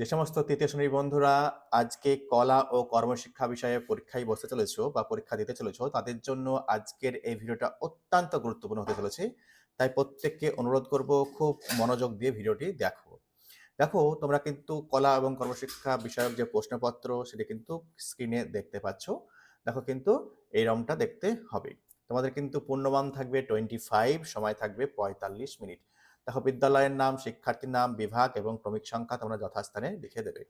যে সমস্ত তৃতীয় শ্রেণির বন্ধুরা আজকে কলা ও কর্মশিক্ষা বিষয়ে পরীক্ষায় বসতে চলেছো বা পরীক্ষা দিতে চলেছো, তাদের জন্য আজকের এই ভিডিওটা অত্যন্ত গুরুত্বপূর্ণ হতে চলেছে। তাই প্রত্যেককে অনুরোধ করব খুব মনোযোগ দিয়ে ভিডিওটি দেখো। দেখো, তোমরা কিন্তু কলা এবং কর্মশিক্ষা বিষয়ক যে প্রশ্নপত্র, সেটি কিন্তু স্ক্রিনে দেখতে পাচ্ছ। দেখো কিন্তু এই রমটা দেখতে হবে। তোমাদের কিন্তু পূর্ণমান থাকবে টোয়েন্টি ফাইভ সময় থাকবে পঁয়তাল্লিশ মিনিট। বিদ্যালয়ের নাম, শিক্ষার্থীর নাম, বিভাগ এবং ক্রমিক সংখ্যা তোমরা যথাস্থানে লিখে দেবে।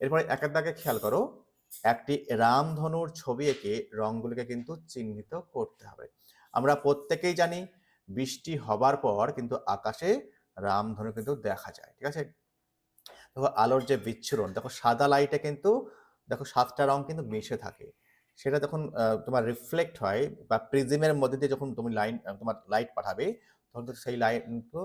এরপরে একের দাগে খেয়াল করো, একটি রামধনুর ছবি এঁকে রঙগুলিকে কিন্তু চিহ্নিত করতে হবে। আমরা প্রত্যেকেই জানি বৃষ্টি হবার পর কিন্তু আকাশে রামধনু কিন্তু দেখা যায়, ঠিক আছে? দেখো আলোর যে বিচ্ছুরণ, দেখো সাদা লাইটে কিন্তু, দেখো সাতটা রং কিন্তু মিশে থাকে। সেটা যখন তোমার রিফ্লেক্ট হয় বা প্রিজমের মধ্যে দিয়ে যখন তুমি লাইন তোমার লাইট পাঠাবে কিন্তু সেই লাইট কিন্তু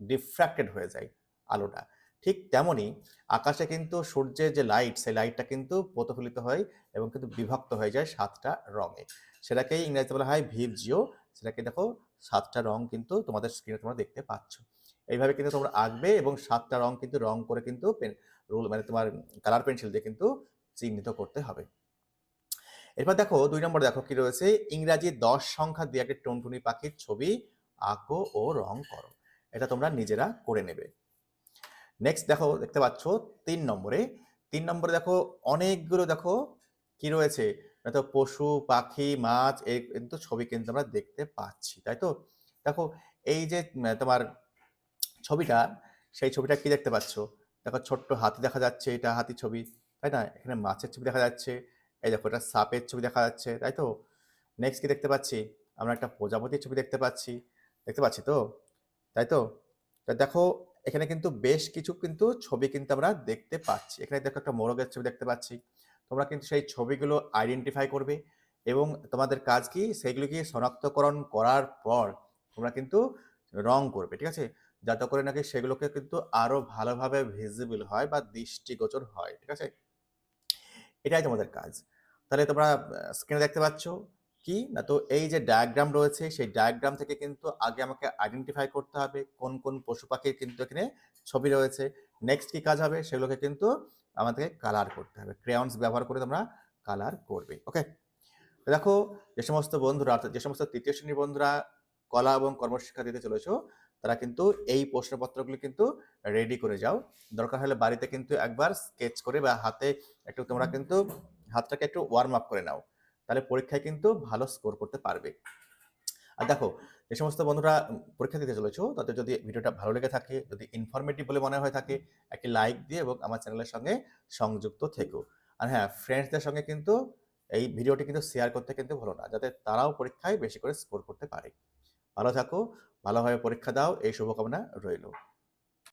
ডিফ্র্যাক্টেড হয়ে যায় আলোটা। ঠিক তেমনই আকাশে কিন্তু সূর্যের যে লাইট সেই লাইটটা কিন্তু প্রতিফলিত হয় এবং কিন্তু বিভক্ত হয়ে যায় সাতটা রঙে। সেটাকেই ইংরেজিতে বলা হয় ভিভ জিও সেটাকে দেখো সাতটা রং কিন্তু তোমাদের স্ক্রিনে তোমরা দেখতে পাচ্ছ। এইভাবে কিন্তু তোমরা আঁকবে এবং সাতটা রং কিন্তু রং করে কিন্তু পেন রুল মানে তোমার কালার পেন্সিল দিয়ে কিন্তু চিহ্নিত করতে হবে। এরপর দেখো দুই নম্বর দেখো কি রয়েছে? ইংরাজি দশ সংখ্যা দিয়ে একটা টুনটুনি পাখির ছবি আঁকো ও রং করো। এটা তোমরা নিজেরা করে নেবে। নেক্সট দেখো, দেখতে পাচ্ছ তিন নম্বরে। তিন নম্বরে দেখো অনেকগুলো দেখো কি রয়েছে? তো পশু, পাখি, মাছ এই কিন্তু ছবি কিন্তু আমরা দেখতে পাচ্ছি, তাই তো? দেখো, এই যে তোমার ছবিটা, সেই ছবিটা কি দেখতে পাচ্ছ? দেখো, ছোট্ট হাতি দেখা যাচ্ছে, এটা হাতি ছবি, তাই না? এখানে মাছের ছবি দেখা যাচ্ছে, এই দেখো, এটা সাপের ছবি দেখা যাচ্ছে, তাই তো? নেক্সট কি দেখতে পাচ্ছি? আমরা একটা প্রজাপতির ছবি দেখতে পাচ্ছি। দেখতে পাচ্ছি তো? তাই তো? দেখো, এখানে কিন্তু বেশ কিছু কিন্তু ছবি কিন্তু আমরা দেখতে পাচ্ছি। এখানে দেখো একটা মোরগের ছবি দেখতে পাচ্ছি। তোমরা কিন্তু সেই ছবিগুলো আইডেন্টিফাই করবে এবং তোমাদের কাজ কি? সেইগুলিকে শনাক্তকরণ করার পর তোমরা কিন্তু রং করবে, ঠিক আছে? যাতে করে নাকি সেগুলোকে কিন্তু আরও ভালোভাবে ভিজিবল হয় বা দৃষ্টিগোচর হয়, ঠিক আছে? এটাই তোমাদের কাজ। তাহলে তোমরা স্ক্রিনে দেখতে পাচ্ছ। কি? না তো এই যে ডায়াগ্রাম রয়েছে, সেই ডায়াগ্রাম থেকে কিন্তু আগে আমাকে আইডেন্টিফাই করতে হবে কোন কোন পশু পাখির কিন্তু এখানে ছবি রয়েছে। নেক্সট কি কাজ হবে? সেগুলোকে কিন্তু আমাদেরকে কালার করতে হবে। ক্রেয়ন্স ব্যবহার করে তোমরা কালার করবে। ওকে দেখো, যে সমস্ত বন্ধুরা, অর্থাৎ যে সমস্ত তৃতীয় শ্রেণির বন্ধুরা কলা এবং কর্মশিক্ষা দিতে চলেছো, তারা কিন্তু এই প্রশ্নপত্রগুলো কিন্তু রেডি করে যাও। দরকার হলে বাড়িতে কিন্তু একবার স্কেচ করে বা হাতে একটু তোমরা কিন্তু হাতটাকে একটু ওয়ার্ম আপ করে নাও। তাহলে পরীক্ষায় কিন্তু ভালো স্কোর করতে পারবে। আর দেখো, যে সমস্ত বন্ধুরা পরীক্ষা দিতে চলেছো, তাদের যদি ভিডিওটা ভালো লেগে থাকে, যদি ইনফরমেটিভ বলে মনে হয়ে থাকে, একটি লাইক দিয়ে এবং আমার চ্যানেলের সঙ্গে সংযুক্ত থেকো। আর হ্যাঁ ফ্রেন্ডসদের সঙ্গে কিন্তু এই ভিডিওটি কিন্তু শেয়ার করতে কিন্তু ভুলো না, যাতে তারাও পরীক্ষায় বেশি করে স্কোর করতে পারে। ভালো থাকো, ভালোভাবে পরীক্ষা দাও, এই শুভকামনা রইল।